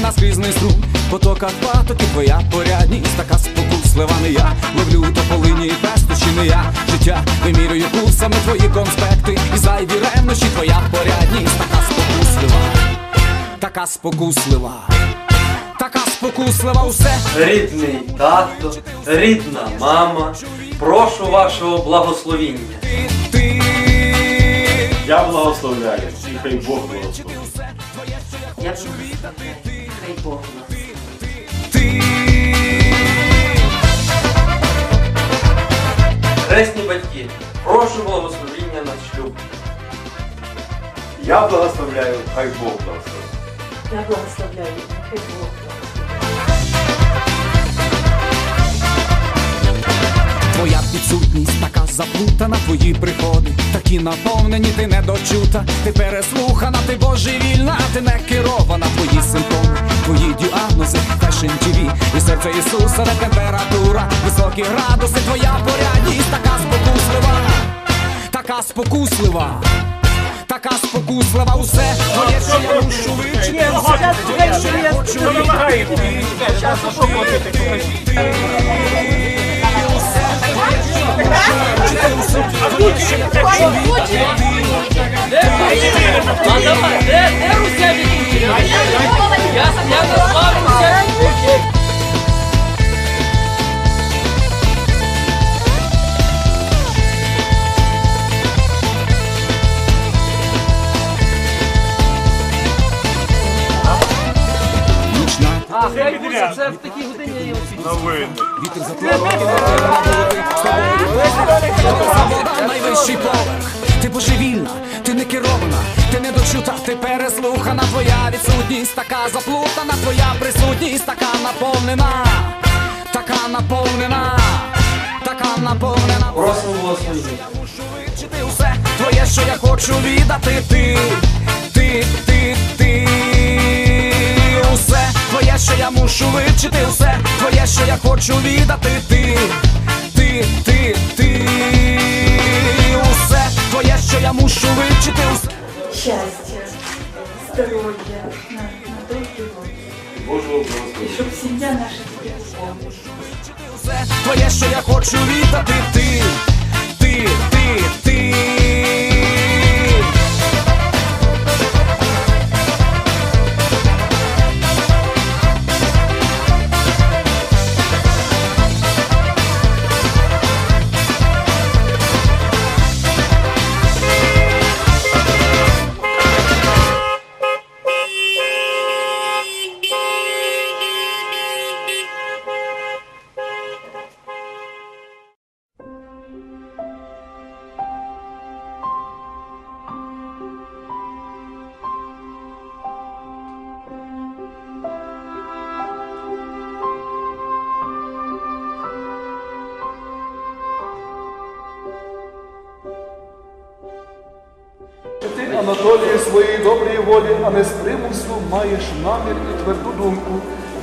знов стають укусами на скрізний струм Потока патоки твоя порядність, така спокуслива не я Ловлю тополині і пестощі не я Життя вимірюю курсами твої конспекти І зайві ревнощі твоя порядність, така спокуслива, така спокуслива, така спокуслива усе Рідний тато, рідна мама, прошу вашого благословіння. ти. Я благословляю, і хай Бог благословляє. Я благословляю. Хай Бог нас. Хресні батьки, прошу благословіння на шлюб. Я благословляю, хай Бог благословляє. Я благословляю. Хай Бог благословляє. Твоя підсутність така заплутана, твої приходи, такі наповнені, ти недочута, ти переслухана, ти божевільна, ти не керована, твої Ісуса, де температура, високі градуси, твоя порядність, така спокуслива, така спокуслива. Така спокуслива. Усе твоє, що я мушу вичити, усе твоє, що я вичити. А давай, де, Руся відпустить? Хай це в такій годині я його Новини. Вітер заплавав найвищий поверх. Ти божевільна, ти не керована, ти не дочута, ти переслухана, твоя відсутність така заплутана, твоя присутність така наповнена, така наповнена, така наповнена. Просимо благословіння. Вивчити усе твоє, що я хочу віддати. Ти, ти, ти, ти, твоє, що я мушу вивчити, усе твоє, що я хочу віддати ти, ти, ти, ти, усе твоє, що я мушу вивчити, усе. Счастья, здоровья на, на долгие годы. Божого И благословення. чтобы семья наша тебя помнила. Усе твоє, що я хочу віддати ти, ти, ти, ти. Ти, доброї волі, а не з примусу, маєш намір і тверду думку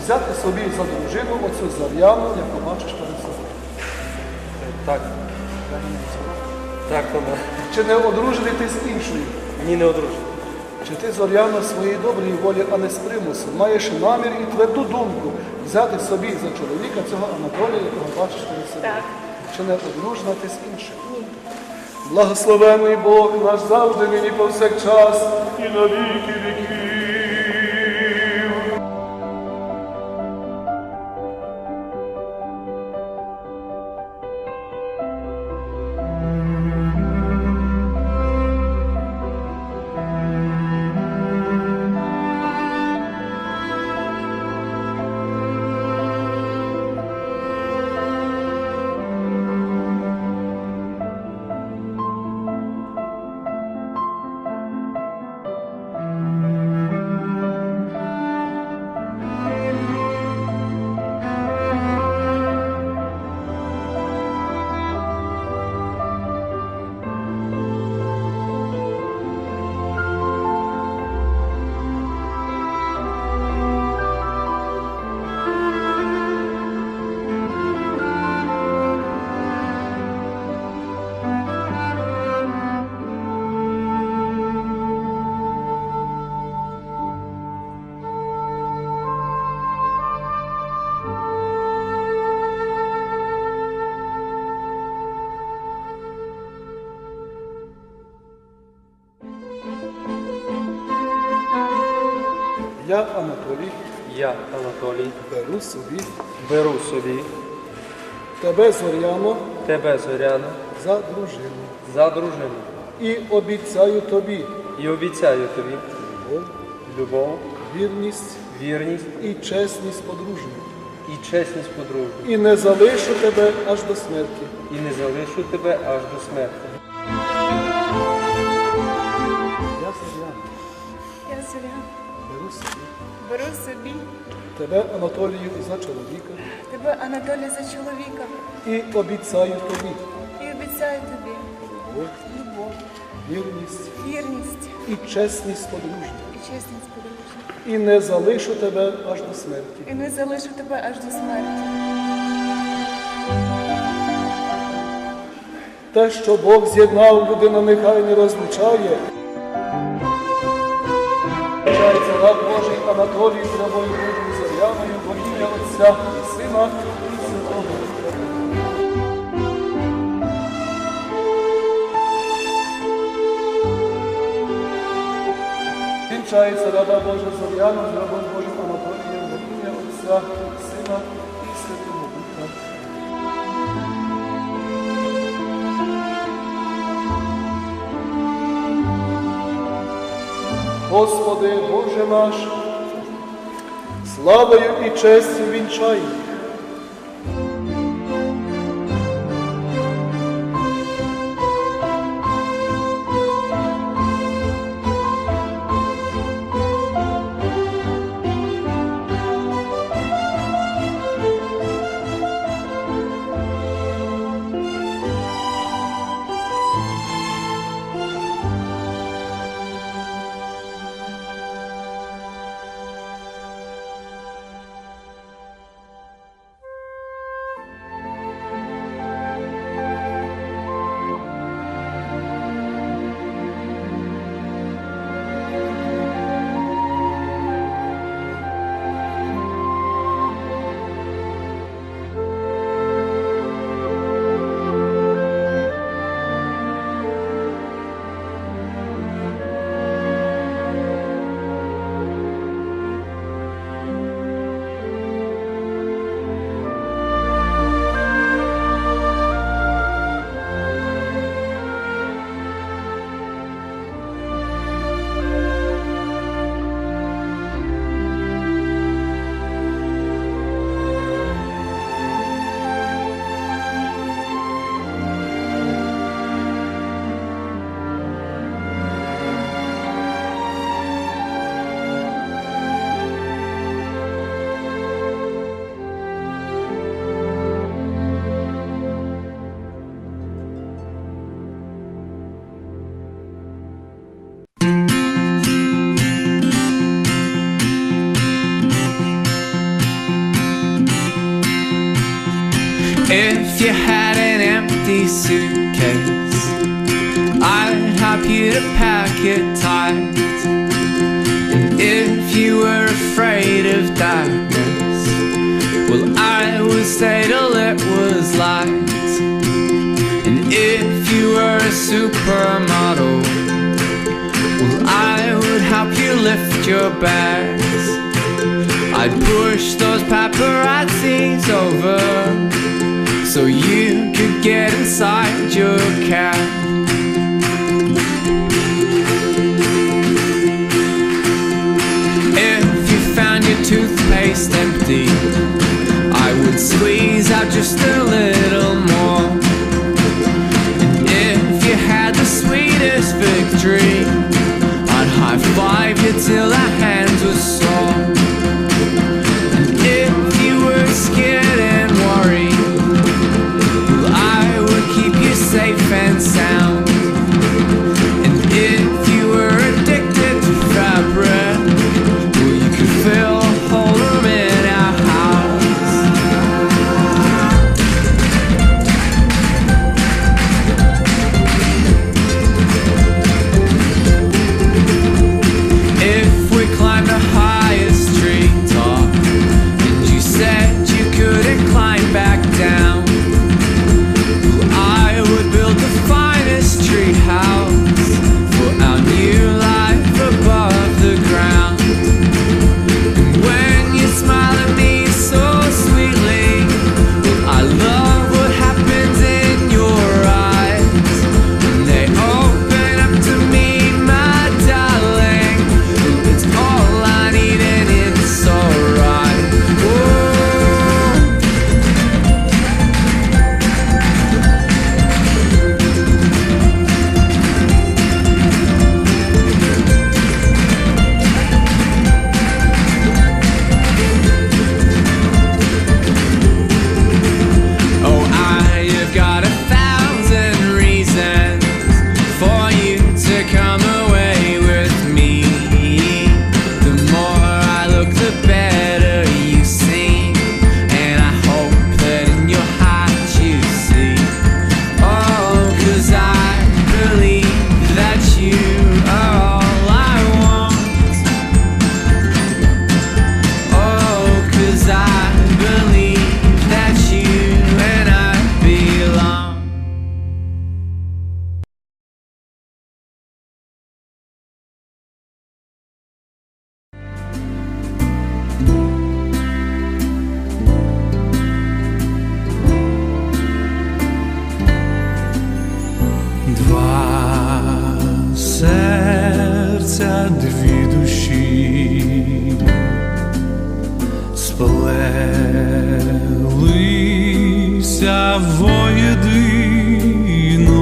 взяти собі за дружину оцю Зар'яну, яку бачиш перед собою. Так. Так, вона. Чи не одружений ти з іншою? Ні, не одружена. Чи ти, Зоряна, своєї доброї волі, а не з примусу, маєш намір і тверду думку взяти собі за чоловіка цього Анатолія, якого бачиш перед собою? Так. Чи не одружена ти з іншим? Ні. Благословений Бог наш завжди нині повсякчас і на віки віків. Я, Анатолій, Я, Анатолій, беру собі. Беру собі. Тебе, Зоряно, тебе, Зоряна, за дружину. За дружину. І обіцяю тобі. І обіцяю тобі. Любов, любов, вірність. Вірність. І чесність подружню. і чесність подружню, І не залишу тебе аж до смерті. і не залишу тебе аж до смерті. Я Зоряно, Я Зоря. Беру собі Беру собі тебе, Анатолію, за чоловіка тебе, Анатолій, за чоловіка і обіцяю тобі і обіцяю тобі любов, любов, вірність вірність і чесність подружню. і чесність подружжя. І не залишу тебе аж до смерті. І не залишу тебе аж до смерті. Те, що Бог з'єднав, людина нехай не розлучає. З рабою Божою Зоряною, во ім'я Отця і Сина і Святого Духа. Вінчається раба Божа Зоряна з Божим Анатолієм, во Отця і Сина і Святого Духа. Господи, Боже наш, славою і честю вінчай. If you had an empty suitcase, I'd help you to pack it tight. And if you were afraid of darkness, well, I would stay till it was light. And if you were a supermodel, well, I would help you lift your bags. I'd push those paparazzis over so you could get inside your cab. If you found your toothpaste empty, I would squeeze out just a little more. Воєдино,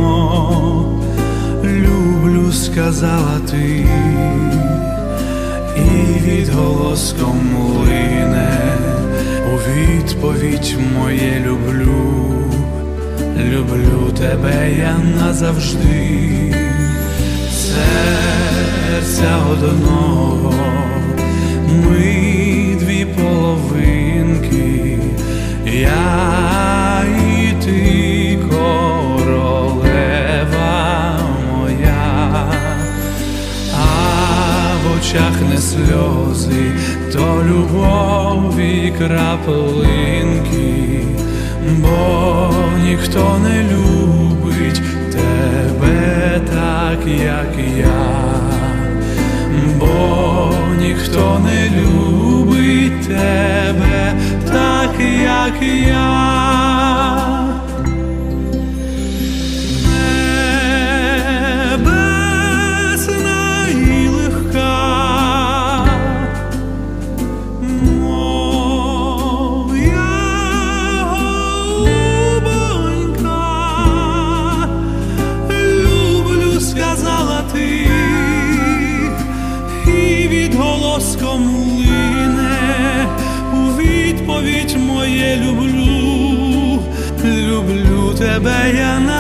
люблю, сказала ти, і відголоском лине. У відповідь моє люблю, люблю тебе я назавжди, серця одного, ми дві половинки, я сльози, то любові краплинки, бо ніхто не любить тебе так, як я, бо ніхто не любить тебе так, як я. Тебе я назавжди.